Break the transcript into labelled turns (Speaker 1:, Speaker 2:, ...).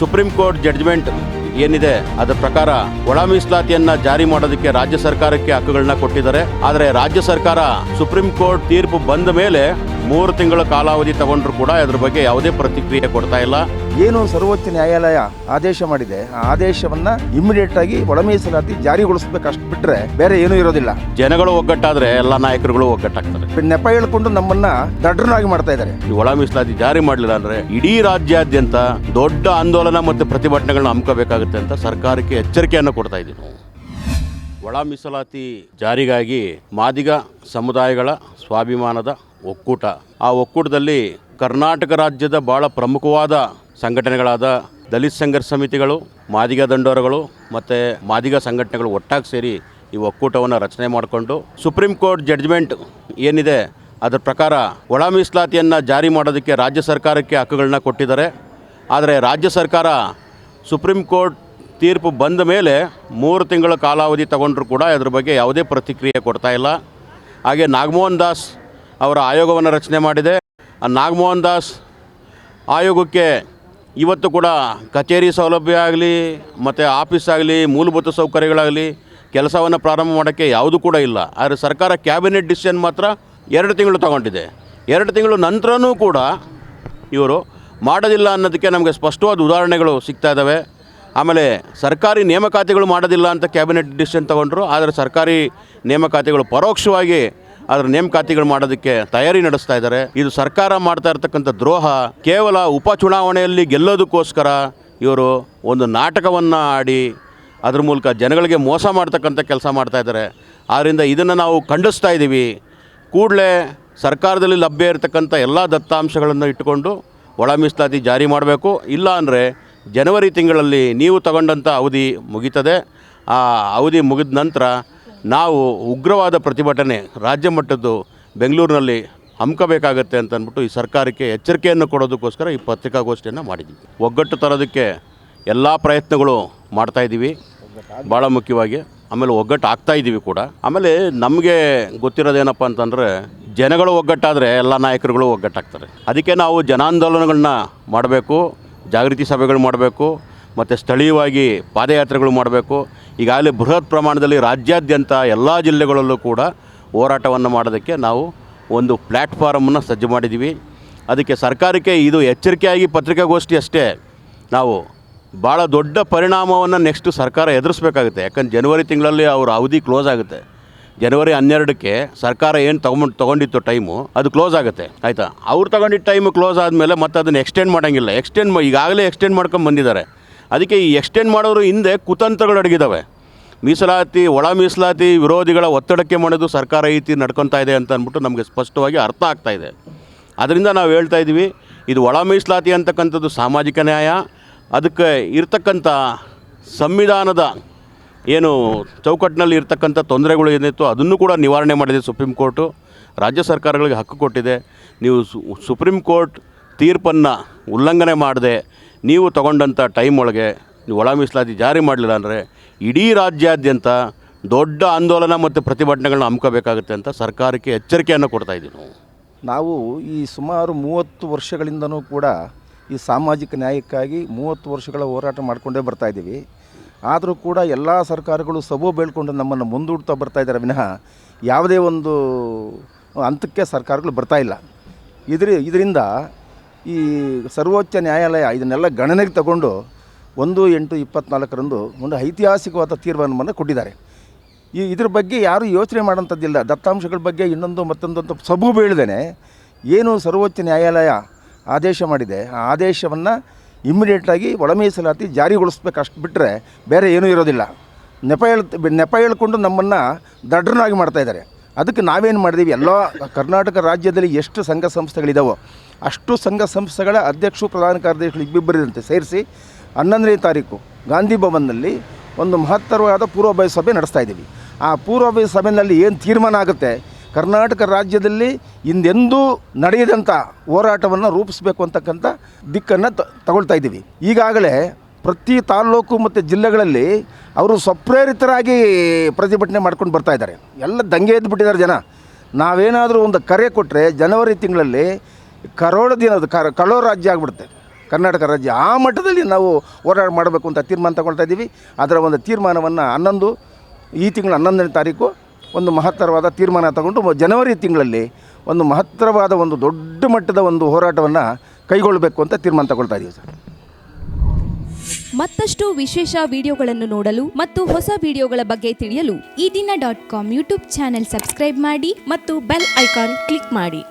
Speaker 1: Supreme court judgment ಏನಿದೆ, ಅದರ ಪ್ರಕಾರ ಒಳ ಮೀಸಲಾತಿಯನ್ನ ಜಾರಿ ಮಾಡೋದಕ್ಕೆ ರಾಜ್ಯ ಸರ್ಕಾರಕ್ಕೆ ಹಕ್ಕುಗಳನ್ನ ಕೊಟ್ಟಿದ್ದಾರೆ. ಆದರೆ ರಾಜ್ಯ ಸರ್ಕಾರ ಸುಪ್ರೀಂ ಕೋರ್ಟ್ ತೀರ್ಪು ಬಂದ ಮೇಲೆ ಮೂರು ತಿಂಗಳ ಕಾಲಾವಧಿ ತಗೊಂಡ್ರು ಕೂಡ ಅದ್ರ ಬಗ್ಗೆ ಯಾವುದೇ ಪ್ರತಿಕ್ರಿಯೆ ಕೊಡ್ತಾ ಇಲ್ಲ.
Speaker 2: ಏನು ಸರ್ವೋಚ್ಚ ನ್ಯಾಯಾಲಯ ಆದೇಶ ಮಾಡಿದೆ ಆ ಆದೇಶವನ್ನ ಇಮಿಡಿಯೇಟ್ ಆಗಿ ಒಳ ಮೀಸಲಾತಿ ಜಾರಿಗೊಳಿಸ್ಬೇಕು ಅಷ್ಟು ಬಿಟ್ರೆ ಬೇರೆ ಏನೂ ಇರೋದಿಲ್ಲ.
Speaker 1: ಜನಗಳು ಒಗ್ಗಟ್ಟಾದ್ರೆ ಎಲ್ಲ ನಾಯಕರುಗಳು ಒಗ್ಗಟ್ಟಾಗ್ತಾರೆ.
Speaker 2: ನೆಪ ಹೇಳ್ಕೊಂಡು ನಮ್ಮನ್ನ ದಡ್ರನಾಗಿ ಮಾಡ್ತಾ ಇದ್ದಾರೆ.
Speaker 1: ಈ ಒಳ ಮೀಸಲಾತಿ ಜಾರಿ ಮಾಡಲಿಲ್ಲ ಅಂದ್ರೆ ಇಡೀ ರಾಜ್ಯಾದ್ಯಂತ ದೊಡ್ಡ ಆಂದೋಲನ ಮತ್ತು ಪ್ರತಿಭಟನೆಗಳನ್ನ ಹಮ್ಮಿಕೋಬೇಕಾಗುತ್ತೆ ಅಂತ ಸರ್ಕಾರಕ್ಕೆ ಎಚ್ಚರಿಕೆಯನ್ನು ಕೊಡ್ತಾ ಇದ್ದೀವಿ ನಾವು ಒಳ ಮೀಸಲಾತಿ ಜಾರಿಗಾಗಿ ಮಾದಿಗ ಸಮುದಾಯಗಳ ಸ್ವಾಭಿಮಾನದ ಒಕ್ಕೂಟ. ಆ ಒಕ್ಕೂಟದಲ್ಲಿ ಕರ್ನಾಟಕ ರಾಜ್ಯದ ಬಹಳ ಪ್ರಮುಖವಾದ ಸಂಘಟನೆಗಳಾದ ದಲಿತ ಸಂಘರ್ಷ ಸಮಿತಿಗಳು, ಮಾದಿಗ ದಂಡೋರಗಳು ಮತ್ತು ಮಾದಿಗ ಸಂಘಟನೆಗಳು ಒಟ್ಟಾಗಿ ಸೇರಿ ಈ ಒಕ್ಕೂಟವನ್ನು ರಚನೆ ಮಾಡಿಕೊಂಡು ಸುಪ್ರೀಂ ಕೋರ್ಟ್ ಜಡ್ಜ್ಮೆಂಟ್ ಏನಿದೆ, ಅದರ ಪ್ರಕಾರ ಒಳ ಮೀಸಲಾತಿಯನ್ನು ಜಾರಿ ಮಾಡೋದಕ್ಕೆ ರಾಜ್ಯ ಸರ್ಕಾರಕ್ಕೆ ಹಕ್ಕುಗಳನ್ನ ಕೊಟ್ಟಿದ್ದಾರೆ. ಆದರೆ ರಾಜ್ಯ ಸರ್ಕಾರ ಸುಪ್ರೀಂ ಕೋರ್ಟ್ ತೀರ್ಪು ಬಂದ ಮೇಲೆ ಮೂರು ತಿಂಗಳ ಕಾಲಾವಧಿ ತಗೊಂಡ್ರು ಕೂಡ ಅದ್ರ ಬಗ್ಗೆ ಯಾವುದೇ ಪ್ರತಿಕ್ರಿಯೆ ಕೊಡ್ತಾ ಇಲ್ಲ. ಹಾಗೆ ನಾಗಮೋಹನ್ ದಾಸ್ ಅವರ ಆಯೋಗವನ್ನು ರಚನೆ ಮಾಡಿದೆ. ಆ ನಾಗಮೋಹನ್ ದಾಸ್ ಆಯೋಗಕ್ಕೆ ಇವತ್ತು ಕೂಡ ಕಚೇರಿ ಸೌಲಭ್ಯ ಆಗಲಿ, ಮತ್ತು ಆಫೀಸ್ ಆಗಲಿ, ಮೂಲಭೂತ ಸೌಕರ್ಯಗಳಾಗಲಿ ಕೆಲಸವನ್ನು ಪ್ರಾರಂಭ ಮಾಡೋಕ್ಕೆ ಯಾವುದೂ ಕೂಡ ಇಲ್ಲ. ಆದರೆ ಸರ್ಕಾರ ಕ್ಯಾಬಿನೆಟ್ ಡಿಸಿಷನ್ ಮಾತ್ರ ಎರಡು ತಿಂಗಳು ತಗೊಂಡಿದೆ. ಎರಡು ತಿಂಗಳು ನಂತರನೂ ಕೂಡ ಇವರು ಮಾಡೋದಿಲ್ಲ ಅನ್ನೋದಕ್ಕೆ ನಮಗೆ ಸ್ಪಷ್ಟವಾದ ಉದಾಹರಣೆಗಳು ಸಿಗ್ತಾ ಇದ್ದಾವೆ ಆಮೇಲೆ ಸರ್ಕಾರಿ ನೇಮಕಾತಿಗಳು ಮಾಡೋದಿಲ್ಲ ಅಂತ ಕ್ಯಾಬಿನೆಟ್ ಡಿಸಿಷನ್ ತಗೊಂಡ್ರು, ಆದರೆ ಸರ್ಕಾರಿ ನೇಮಕಾತಿಗಳು ಪರೋಕ್ಷವಾಗಿ ಅದರ ನೇಮಕಾತಿಗಳು ಮಾಡೋದಕ್ಕೆ ತಯಾರಿ ನಡೆಸ್ತಾ ಇದ್ದಾರೆ. ಇದು ಸರ್ಕಾರ ಮಾಡ್ತಾ ಇರತಕ್ಕಂಥ ದ್ರೋಹ. ಕೇವಲ ಉಪಚುನಾವಣೆಯಲ್ಲಿ ಗೆಲ್ಲೋದಕ್ಕೋಸ್ಕರ ಇವರು ಒಂದು ನಾಟಕವನ್ನು ಆಡಿ ಅದ್ರ ಮೂಲಕ ಜನಗಳಿಗೆ ಮೋಸ ಮಾಡ್ತಕ್ಕಂಥ ಕೆಲಸ ಮಾಡ್ತಾ ಇದ್ದಾರೆ. ಆದ್ದರಿಂದ ಇದನ್ನು ನಾವು ಖಂಡಿಸ್ತಾ ಇದ್ದೀವಿ. ಕೂಡಲೇ ಸರ್ಕಾರದಲ್ಲಿ ಲಭ್ಯ ಇರತಕ್ಕಂಥ ಎಲ್ಲ ದತ್ತಾಂಶಗಳನ್ನು ಇಟ್ಟುಕೊಂಡು ಒಳ ಮೀಸಲಾತಿ ಜಾರಿ ಮಾಡಬೇಕು. ಇಲ್ಲ ಅಂದರೆ ಜನವರಿ ತಿಂಗಳಲ್ಲಿ ನೀವು ತಗೊಂಡಂಥ ಅವಧಿ ಮುಗೀತದೆ. ಆ ಅವಧಿ ಮುಗಿದ ನಂತರ ನಾವು ಉಗ್ರವಾದ ಪ್ರತಿಭಟನೆ ರಾಜ್ಯ ಮಟ್ಟದ್ದು ಬೆಂಗಳೂರಿನಲ್ಲಿ ಹಮ್ಮಿಕೋಬೇಕಾಗತ್ತೆ ಅಂತ ಅಂದ್ಬಿಟ್ಟು ಈ ಸರ್ಕಾರಕ್ಕೆ ಎಚ್ಚರಿಕೆಯನ್ನು ಕೊಡೋದಕ್ಕೋಸ್ಕರ ಈ ಪತ್ರಿಕಾಗೋಷ್ಠಿಯನ್ನು ಮಾಡಿದ್ದೀವಿ. ಒಗ್ಗಟ್ಟು ತರೋದಕ್ಕೆ ಎಲ್ಲ ಪ್ರಯತ್ನಗಳು ಮಾಡ್ತಾ ಇದ್ದೀವಿ. ಭಾಳ ಮುಖ್ಯವಾಗಿ ಆಮೇಲೆ ಒಗ್ಗಟ್ಟು ಆಗ್ತಾ ಇದ್ದೀವಿ ಕೂಡ. ಆಮೇಲೆ ನಮಗೆ ಗೊತ್ತಿರೋದೇನಪ್ಪ ಅಂತಂದರೆ ಜನಗಳು ಒಗ್ಗಟ್ಟಾದರೆ ಎಲ್ಲ ನಾಯಕರುಗಳು ಒಗ್ಗಟ್ಟಾಗ್ತಾರೆ. ಅದಕ್ಕೆ ನಾವು ಜನಾಂದೋಲನಗಳನ್ನ ಮಾಡಬೇಕು, ಜಾಗೃತಿ ಸಭೆಗಳು ಮಾಡಬೇಕು ಮತ್ತು ಸ್ಥಳೀಯವಾಗಿ ಪಾದಯಾತ್ರೆಗಳು ಮಾಡಬೇಕು. ಈಗಾಗಲೇ ಬೃಹತ್ ಪ್ರಮಾಣದಲ್ಲಿ ರಾಜ್ಯಾದ್ಯಂತ ಎಲ್ಲ ಜಿಲ್ಲೆಗಳಲ್ಲೂ ಕೂಡ ಹೋರಾಟವನ್ನು ಮಾಡೋದಕ್ಕೆ ನಾವು ಒಂದು ಪ್ಲ್ಯಾಟ್ಫಾರಮನ್ನು ಸಜ್ಜು ಮಾಡಿದ್ದೀವಿ. ಅದಕ್ಕೆ ಸರ್ಕಾರಕ್ಕೆ ಇದು ಎಚ್ಚರಿಕೆಯಾಗಿ ಪತ್ರಿಕಾಗೋಷ್ಠಿ ಅಷ್ಟೇ. ನಾವು ಭಾಳ ದೊಡ್ಡ ಪರಿಣಾಮವನ್ನು ನೆಕ್ಸ್ಟ್ ಸರ್ಕಾರ ಎದುರಿಸ್ಬೇಕಾಗುತ್ತೆ. ಯಾಕಂದ್ರೆ ಜನವರಿ ತಿಂಗಳಲ್ಲಿ ಅವ್ರ ಅವಧಿ ಕ್ಲೋಸ್ ಆಗುತ್ತೆ. ಜನವರಿ ಹನ್ನೆರಡಕ್ಕೆ ಸರ್ಕಾರ ಏನು ತಗೊಂಡು ತೊಗೊಂಡಿತ್ತು ಟೈಮು ಅದು ಕ್ಲೋಸ್ ಆಗುತ್ತೆ. ಆಯಿತಾ? ಅವ್ರು ತಗೊಂಡಿದ್ದ ಟೈಮು ಕ್ಲೋಸ್ ಆದಮೇಲೆ ಮತ್ತೆ ಅದನ್ನು ಎಕ್ಸ್ಟೆಂಡ್ ಮಾಡೋಂಗಿಲ್ಲ. ಎಕ್ಸ್ಟೆಂಡ್ ಈಗಾಗಲೇ ಎಕ್ಸ್ಟೆಂಡ್ ಮಾಡ್ಕೊಂಡು ಬಂದಿದ್ದಾರೆ. ಅದಕ್ಕೆ ಈ ಎಕ್ಸ್ಟೆಂಡ್ ಮಾಡೋರು ಹಿಂದೆ ಕುತಂತ್ರಗಳು ಅಡಗಿದ್ದಾವೆ ಮೀಸಲಾತಿ, ಒಳ ಮೀಸಲಾತಿ ವಿರೋಧಿಗಳ ಒತ್ತಡಕ್ಕೆ ಮಾಡೋದು ಸರ್ಕಾರ ಈ ರೀತಿ ನಡ್ಕೊತಾ ಇದೆ ಅಂತ ಅಂದ್ಬಿಟ್ಟು ನಮಗೆ ಸ್ಪಷ್ಟವಾಗಿ ಅರ್ಥ ಆಗ್ತಾ ಇದೆ. ಅದರಿಂದ ನಾವು ಹೇಳ್ತಾ ಇದ್ದೀವಿ, ಇದು ಒಳ ಮೀಸಲಾತಿ ಅಂತಕ್ಕಂಥದ್ದು ಸಾಮಾಜಿಕ ನ್ಯಾಯ, ಅದಕ್ಕೆ ಇರ್ತಕ್ಕಂಥ ಸಂವಿಧಾನದ ಏನು ಚೌಕಟ್ಟಿನಲ್ಲಿ ಇರ್ತಕ್ಕಂಥ ತೊಂದರೆಗಳು ಏನಿತ್ತು ಅದನ್ನು ಕೂಡ ನಿವಾರಣೆ ಮಾಡಿದೆ ಸುಪ್ರೀಂ ಕೋರ್ಟು. ರಾಜ್ಯ ಸರ್ಕಾರಗಳಿಗೆ ಹಕ್ಕು ಕೊಟ್ಟಿದೆ. ನೀವು ಸುಪ್ರೀಂ ಕೋರ್ಟ್ ತೀರ್ಪನ್ನು ಉಲ್ಲಂಘನೆ ಮಾಡದೆ ನೀವು ತಗೊಂಡಂಥ ಟೈಮ್ ಒಳಗೆ ನೀವು ಒಳ ಮೀಸಲಾತಿ ಜಾರಿ ಮಾಡಲಿಲ್ಲ ಅಂದರೆ ಇಡೀ ರಾಜ್ಯಾದ್ಯಂತ ದೊಡ್ಡ ಆಂದೋಲನ ಮತ್ತು ಪ್ರತಿಭಟನೆಗಳನ್ನ ಹಮ್ಮಿಕೋಬೇಕಾಗುತ್ತೆ ಅಂತ ಸರ್ಕಾರಕ್ಕೆ ಎಚ್ಚರಿಕೆಯನ್ನು ಕೊಡ್ತಾ ಇದ್ದೀವಿ ನಾವು.
Speaker 2: ಈ ಸುಮಾರು ಮೂವತ್ತು ವರ್ಷಗಳಿಂದನೂ ಕೂಡ ಈ ಸಾಮಾಜಿಕ ನ್ಯಾಯಕ್ಕಾಗಿ ಮೂವತ್ತು ವರ್ಷಗಳ ಹೋರಾಟ ಮಾಡಿಕೊಂಡೇ ಬರ್ತಾ ಇದ್ದೀವಿ. ಆದರೂ ಕೂಡ ಎಲ್ಲ ಸರ್ಕಾರಗಳು ಸಬು ಬೇಳ್ಕೊಂಡು ನಮ್ಮನ್ನು ಮುಂದೂಡ್ತಾ ಬರ್ತಾ ಇದ್ದಾರೆ ವಿನಃ ಯಾವುದೇ ಒಂದು ಹಂತಕ್ಕೆ ಸರ್ಕಾರಗಳು ಬರ್ತಾ ಇಲ್ಲ. ಇದ್ರ ಇದರಿಂದ ಈ ಸರ್ವೋಚ್ಚ ನ್ಯಾಯಾಲಯ ಇದನ್ನೆಲ್ಲ ಗಣನೆಗೆ ತಗೊಂಡು ಒಂದು ಎಂಟು ಇಪ್ಪತ್ನಾಲ್ಕರಂದು ಒಂದು ಐತಿಹಾಸಿಕವಾದ ತೀರ್ಮಾನವನ್ನು ಕೊಟ್ಟಿದ್ದಾರೆ. ಈ ಇದ್ರ ಬಗ್ಗೆ ಯಾರೂ ಯೋಚನೆ ಮಾಡೋಂಥದ್ದಿಲ್ಲ. ದತ್ತಾಂಶಗಳ ಬಗ್ಗೆ ಇನ್ನೊಂದು ಮತ್ತೊಂದು ಅಂತ ಸಬು ಬೀಳ್ದೇನೆ ಏನು ಸರ್ವೋಚ್ಚ ನ್ಯಾಯಾಲಯ ಆದೇಶ ಮಾಡಿದೆ, ಆ ಆದೇಶವನ್ನು ಇಮ್ಮಿಡಿಯೇಟಾಗಿ ಒಳ ಮೀಸಲಾತಿ ಜಾರಿಗೊಳಿಸ್ಬೇಕು ಅಷ್ಟು ಬಿಟ್ಟರೆ ಬೇರೆ ಏನೂ ಇರೋದಿಲ್ಲ. ನೆಪ ಹೇಳ್, ನೆಪ ಹೇಳ್ಕೊಂಡು ನಮ್ಮನ್ನು ದಡ್ರನಾಗಿ ಮಾಡ್ತಾಯಿದ್ದಾರೆ ಅದಕ್ಕೆ ನಾವೇನು ಮಾಡಿದ್ದೀವಿ ಎಲ್ಲ ಕರ್ನಾಟಕ ರಾಜ್ಯದಲ್ಲಿ ಎಷ್ಟು ಸಂಘ ಸಂಸ್ಥೆಗಳಿದಾವೋ ಅಷ್ಟು ಸಂಘ ಸಂಸ್ಥೆಗಳ ಅಧ್ಯಕ್ಷರು, ಪ್ರಧಾನ ಕಾರ್ಯದರ್ಶಿಗಳು ಇಬ್ಬಿಬ್ಬರಿದಂತೆ ಸೇರಿಸಿ ಹನ್ನೊಂದನೇ ತಾರೀಕು ಗಾಂಧಿ ಭವನದಲ್ಲಿ ಒಂದು ಮಹತ್ತರವಾದ ಪೂರ್ವಭಾವಿ ಸಭೆ ನಡೆಸ್ತಾ ಇದ್ದೀವಿ. ಆ ಪೂರ್ವಭಾವಿ ಸಭೆಯಲ್ಲಿ ಏನು ತೀರ್ಮಾನ ಆಗುತ್ತೆ? ಕರ್ನಾಟಕ ರಾಜ್ಯದಲ್ಲಿ ಹಿಂದೆಂದೂ ನಡೆಯದಂಥ ಹೋರಾಟವನ್ನು ರೂಪಿಸಬೇಕು ಅಂತಕ್ಕಂಥ ದಿಕ್ಕನ್ನು ತಗೊಳ್ತಾ ಇದ್ದೀವಿ. ಈಗಾಗಲೇ ಪ್ರತಿ ತಾಲ್ಲೂಕು ಮತ್ತು ಜಿಲ್ಲೆಗಳಲ್ಲಿ ಅವರು ಸ್ವಪ್ರೇರಿತರಾಗಿ ಪ್ರತಿಭಟನೆ ಮಾಡ್ಕೊಂಡು ಬರ್ತಾ ಇದ್ದಾರೆ. ಎಲ್ಲ ದಂಗೆ ಎದ್ದುಬಿಟ್ಟಿದ್ದಾರೆ ಜನ. ನಾವೇನಾದರೂ ಒಂದು ಕರೆ ಕೊಟ್ಟರೆ ಜನವರಿ ತಿಂಗಳಲ್ಲಿ ಕರೋಳ ದಿನದ ಕಳೋ ರಾಜ್ಯ ಆಗಿಬಿಡುತ್ತೆ. ಕರ್ನಾಟಕ ರಾಜ್ಯ. ಆ ಮಟ್ಟದಲ್ಲಿ ನಾವು ಹೋರಾಟ ಮಾಡಬೇಕು ಅಂತ ತೀರ್ಮಾನ ತಗೊಳ್ತಾ ಇದ್ದೀವಿ. ಅದರ ಒಂದು ತೀರ್ಮಾನವನ್ನು ಹನ್ನೊಂದು, ಈ ತಿಂಗಳ ಹನ್ನೊಂದನೇ ತಾರೀಕು ಒಂದು ಮಹತ್ತರವಾದ ತೀರ್ಮಾನ ತಗೊಂಡು ಜನವರಿ ತಿಂಗಳಲ್ಲಿ ಒಂದು ಮಹತ್ತರವಾದ ಒಂದು ದೊಡ್ಡ ಮಟ್ಟದ ಒಂದು ಹೋರಾಟವನ್ನು ಕೈಗೊಳ್ಳಬೇಕು ಅಂತ ತೀರ್ಮಾನ ತಗೊಳ್ತಾ ಇದ್ದೀವಿ ಸರ್.
Speaker 3: ಮತ್ತಷ್ಟು ವಿಶೇಷ ವಿಡಿಯೋಗಳನ್ನು ನೋಡಲು ಮತ್ತು ಹೊಸ ವಿಡಿಯೋಗಳ ಬಗ್ಗೆ ತಿಳಿಯಲು
Speaker 4: Ee Dina dot com YouTube channel subscribe ಮಾಡಿ ಮತ್ತು ಬೆಲ್ ಐಕಾನ್ ಕ್ಲಿಕ್ ಮಾಡಿ.